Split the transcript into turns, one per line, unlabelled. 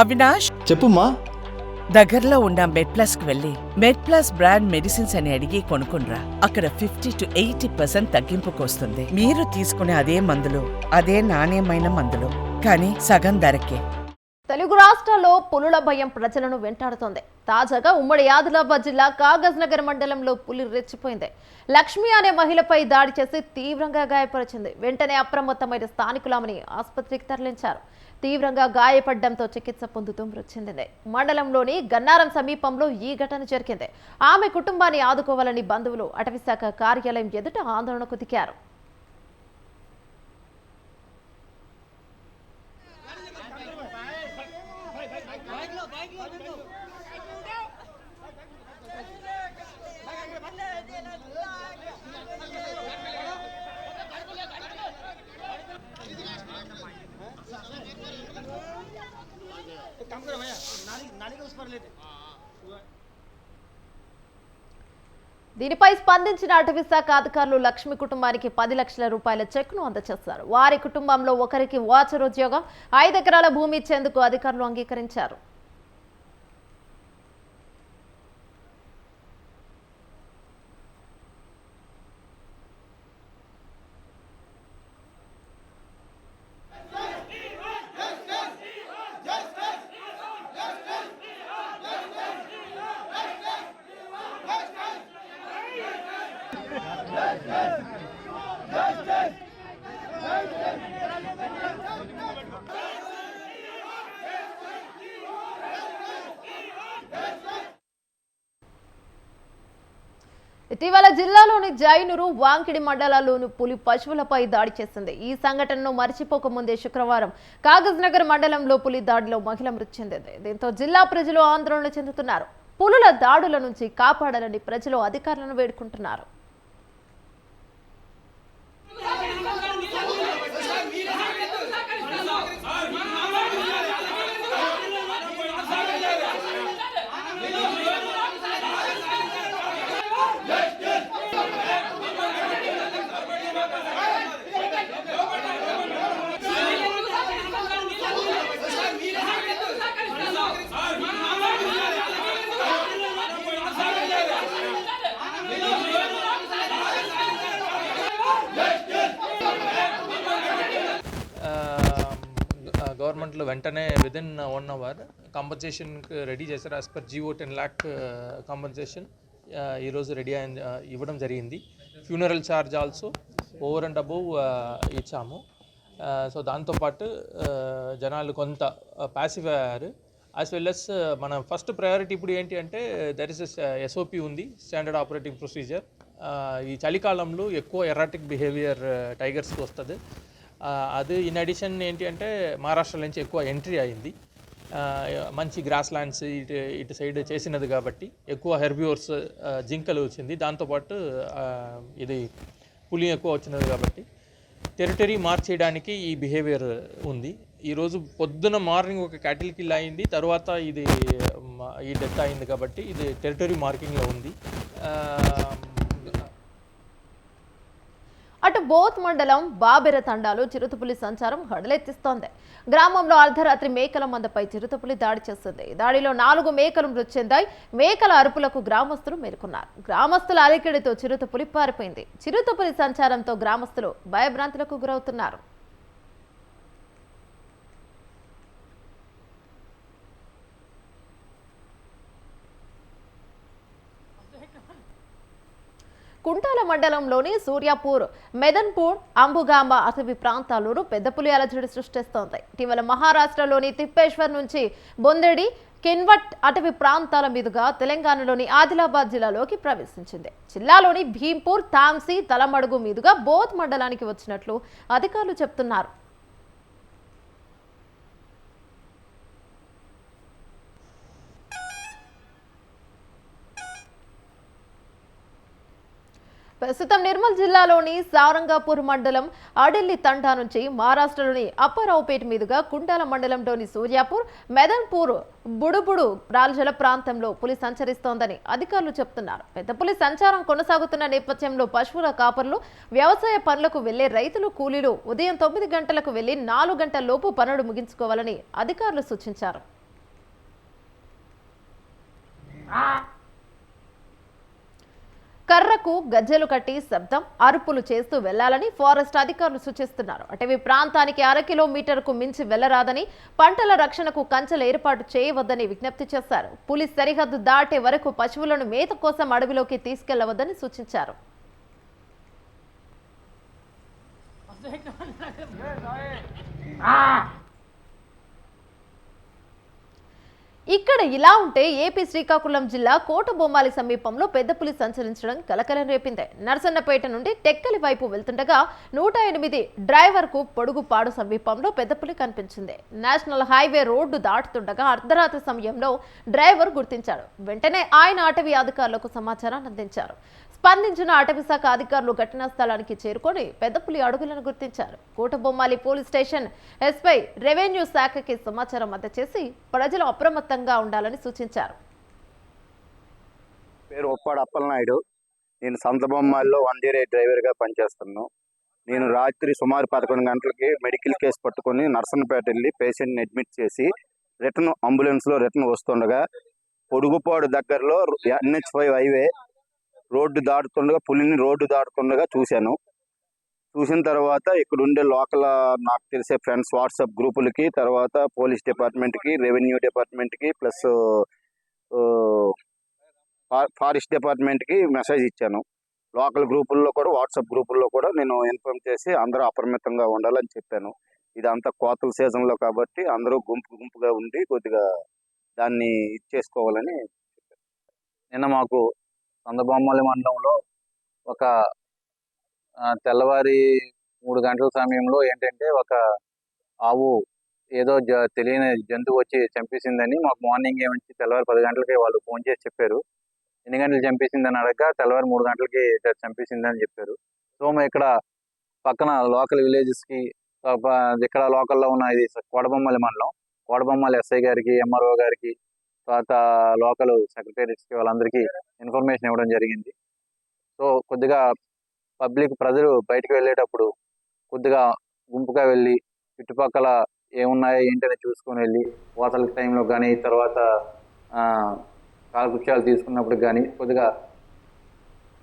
అవినాష్?
చెప్పుమా
దగ్గరలో ఉన్న మెడ్ ప్లస్కు వెళ్ళి మెడ్ ప్లస్ బ్రాండ్ మెడిసిన్స్ అని అడిగి కొనుక్కునరా అక్కడ ఫిఫ్టీ టు ఎయిటీ పర్సెంట్ తగ్గింపుకు వస్తుంది మీరు తీసుకునే అదే మందులు అదే నాణ్యమైన మందులు. కానీ సగం ధరకే.
తెలుగు రాష్ట్రాల్లో పులుల భయం ప్రజలను వెంటాడుతోంది. తాజాగా ఉమ్మడి ఆదిలాబాద్ జిల్లా కాగజ్ నగర్ మండలంలో పులి రెచ్చిపోయింది. లక్ష్మి అనే మహిళపై దాడి చేసి తీవ్రంగా గాయపరిచింది. వెంటనే అప్రమత్తమైన స్థానికులామని ఆసుపత్రికి తరలించారు. తీవ్రంగా గాయపడడంతో చికిత్స పొందుతూ మృతి చెందింది మండలంలోని గన్నారం సమీపంలో ఈ ఘటన జరిగింది. ఆమె కుటుంబాన్ని ఆదుకోవాలని బంధువులు అటవీశాఖ కార్యాలయం ఎదుట ఆందోళనకు దిగారు. దీనిపై స్పందించిన అటవీశాఖ అధికారులు లక్ష్మి కుటుంబానికి పది లక్షల రూపాయల చెక్ను అందజేస్తారు వారి కుటుంబంలో ఒకరికి వాచర్ ఉద్యోగం ఐదు ఎకరాల భూమి ఇచ్చేందుకు అధికారులు అంగీకరించారు. ఇటీవల జిల్లాలోని జైనురు వాంకిడి మండలాల్లోని పులి పశువులపై దాడి చేసింది. ఈ సంఘటనను మర్చిపోకముందే శుక్రవారం కాగజ్ నగర్ మండలంలో పులి దాడిలో మహిళ మృతి చెందింది. దీంతో జిల్లా ప్రజలు ఆందోళన చెందుతున్నారు. పులుల దాడుల నుంచి కాపాడాలని ప్రజలు అధికారులను వేడుకుంటున్నారు.
గవర్నమెంట్లో వెంటనే విదిన్ వన్ అవర్ కాంపన్సేషన్కి రెడీ చేశారు as per GO ten lakh compensation ఈరోజు రెడీ అయి ఇవ్వడం జరిగింది. Funeral charge also over and above ఇచ్చాము సో దాంతోపాటు జనాలు కొంత ప్యాసివ్ అయ్యారు. యాజ్ వెల్ ఎస్ మన ఫస్ట్ ప్రయారిటీ ఇప్పుడు ఏంటి అంటే దర్ ఇస్ ఎస్ఓపి ఉంది స్టాండర్డ్ ఆపరేటింగ్ ప్రొసీజర్ ఈ చలికాలంలో ఎక్కువ ఎరాటిక్ బిహేవియర్ టైగర్స్కి వస్తుంది. అది ఇన్ అడిషన్ ఏంటి అంటే మహారాష్ట్ర నుంచి ఎక్కువ ఎంట్రీ అయింది. మంచి గ్రాస్ ల్యాండ్స్ ఇటు ఇటు సైడ్ చేసినది కాబట్టి ఎక్కువ హెర్బ్యూర్స్ జింకలు వచ్చింది. దాంతోపాటు ఇది పులి ఎక్కువ వచ్చినది కాబట్టి టెరిటరీ మార్చేయడానికి ఈ బిహేవియర్ ఉంది. ఈరోజు పొద్దున మార్నింగ్ ఒక క్యాటిల్ కిల్ అయింది తర్వాత ఇది ఈ డెత్ అయింది కాబట్టి ఇది టెరిటరీ మార్కింగ్లో ఉంది.
బోత్ మండలం బాబెర తండాలో చిరుతపులి సంచారం హడలెత్తిస్తోంది. గ్రామంలో అర్ధరాత్రి మేకల మందపై చిరుతపులి దాడి చేస్తుంది. దాడిలో నాలుగు మేకలు మృతి చెందాయి. మేకల అరుపులకు గ్రామస్తులు మేల్కొన్నారు. గ్రామస్తుల అలికిడితో చిరుతపులి పారిపోయింది. చిరుతపులి సంచారంతో గ్రామస్తులు భయభ్రాంతులకు గురవుతున్నారు. కుంటాల మండలంలోని సూర్యాపూర్ మెదన్పూర్ అంబుగాంబ అటవీ ప్రాంతాల్లోనూ పెద్ద పులి అలజడి సృష్టిస్తోంది. ఇటీవల మహారాష్ట్రలోని తిప్పేశ్వర్ నుంచి బొందెడి కిన్వట్ అటవీ ప్రాంతాల మీదుగా తెలంగాణలోని ఆదిలాబాద్ జిల్లాలోకి ప్రవేశించింది. జిల్లాలోని భీంపూర్ తాంసీ తలమడుగు మీదుగా బోధ్ మండలానికి వచ్చినట్లు అధికారులు చెప్తున్నారు. ప్రస్తుతం నిర్మల్ జిల్లాలోని సారంగాపూర్ మండలం ఆడెల్లి తండా నుంచి మహారాష్ట్రలోని అప్పరావుపేట మీదుగా కుండాల మండలంలోని సూర్యాపూర్ మెదన్పూర్ బుడుబుడు రాల్జల ప్రాంతంలో పులి సంచరిస్తోందని అధికారులు చెప్తున్నారు పెద్ద పులి సంచారం కొనసాగుతున్న నేపథ్యంలో పశువుల కాపర్లు వ్యవసాయ పనులకు వెళ్ళే రైతులు కూలీలు ఉదయం తొమ్మిది గంటలకు వెళ్ళి నాలుగు గంటల లోపు పనులు ముగించుకోవాలని అధికారులు సూచించారు. కర్రకు గజ్జెలు కట్టి శబ్దం అరుపులు చేస్తూ వెళ్ళాలని ఫారెస్ట్ అధికారులు సూచిస్తున్నారు. అటవీ ప్రాంతానికి అర కిలోమీటర్కు మించి వెళ్ళరాదని పంటల రక్షణకు కంచెలు ఏర్పాటు చేయవద్దని విజ్ఞప్తి చేశారు. పులి సరిహద్దు దాటే వరకు పశువులను మేత కోసం అడవిలోకి తీసుకెళ్ళవద్దని సూచించారు. ఇక్కడ ఇలా ఉంటే ఏపీ శ్రీకాకుళం జిల్లా కోటబొమ్మాలి సమీపంలో పెద్ద పులి సంచరించడం కలకలం రేపింది. నరసన్నపేట నుండి టెక్కలి వైపు వెళ్తుండగా నూట ఎనిమిది డ్రైవర్కు పొడుగుపాడు సమీపంలో పెద్ద పులి కనిపించింది. నేషనల్ హైవే రోడ్డు దాటుతుండగా అర్ధరాత్రి సమయంలో డ్రైవర్ గుర్తించాడు. వెంటనే ఆయన అటవీ అధికారులకు సమాచారాన్ని అందించారు. స్పందించిన అటవీ శాఖ అధికారులు ఘటనా స్థలానికి చేరుకొని పెద్దపులి అడుగులను గుర్తించారు. Kotabommali police station SI revenue శాఖకి సమాచారం అందజేసి ప్రజలు అప్రమత్తంగా ఉండాలని సూచించారు.
పేరు ఒప్పాడు అప్పలనాయుడు. నేను సంతబొమ్మాల్లో వన్ డే డ్రైవర్ డ్రైవర్గా పనిచేస్తున్నాను నేను రాత్రి సుమారు పదకొండు గంటలకి మెడికల్ కేసు పట్టుకొని నర్సన్పేట వెళ్ళి పేషెంట్ని అడ్మిట్ చేసి రిటర్న్ అంబులెన్స్లో రిటర్న్ వస్తుండగా పొడుగుపాడు దగ్గరలో ఎన్హెచ్ ఫైవ్ హైవే రోడ్డు దాటుతుండగా పులిని రోడ్డు దాటుతుండగా చూశాను. చూసిన తర్వాత ఇక్కడ ఉండే లోకల్ నాకు తెలిసే ఫ్రెండ్స్ వాట్సాప్ గ్రూపులకి తర్వాత పోలీస్ డిపార్ట్మెంట్కి రెవెన్యూ డిపార్ట్మెంట్కి ప్లస్ ఫారెస్ట్ డిపార్ట్మెంట్కి మెసేజ్ ఇచ్చాను. లోకల్ గ్రూపుల్లో కూడా వాట్సాప్ గ్రూపుల్లో కూడా నేను ఇన్ఫార్మ్ చేసి అందరూ అప్రమత్తంగా ఉండాలని చెప్పాను. ఇదంతా కోతల సీజన్లో కాబట్టి అందరూ గుంపు గుంపుగా ఉండి కొద్దిగా దాన్ని ఇచ్చేసుకోవాలని
నిన్న మాకు సందబొమ్మలి మండలంలో ఒక తెల్లవారి మూడు గంటల సమయంలో ఏంటంటే ఒక ఆవు ఏదో జ తెలియని జంతువు వచ్చి చంపేసిందని మాకు మార్నింగ్ ఏమించి తెల్లవారి పది గంటలకి వాళ్ళు ఫోన్ చేసి చెప్పారు. ఎన్ని గంటలు చంపేసిందని అడగ తెల్లవారి మూడు గంటలకి చంపేసిందని చెప్పారు. సో మేము ఇక్కడ పక్కన లోకల్ విలేజెస్కి ఇక్కడ లోకల్లో ఉన్న ఇది కోడబొమ్మలి మండలం. కోడబొమ్మలి ఎస్ఐ గారికి ఎంఆర్ఓ గారికి తర్వాత లోకల్ సెక్రటరీస్కి వాళ్ళందరికీ ఇన్ఫర్మేషన్ ఇవ్వడం జరిగింది. సో కొద్దిగా పబ్లిక్ ప్రజలు బయటకు వెళ్ళేటప్పుడు కొద్దిగా గుంపుగా వెళ్ళి చుట్టుపక్కల ఏమున్నాయో ఏంటని చూసుకొని వెళ్ళి కోతల టైంలో కానీ తర్వాత కాలకృత్యాలు తీసుకున్నప్పుడు కానీ కొద్దిగా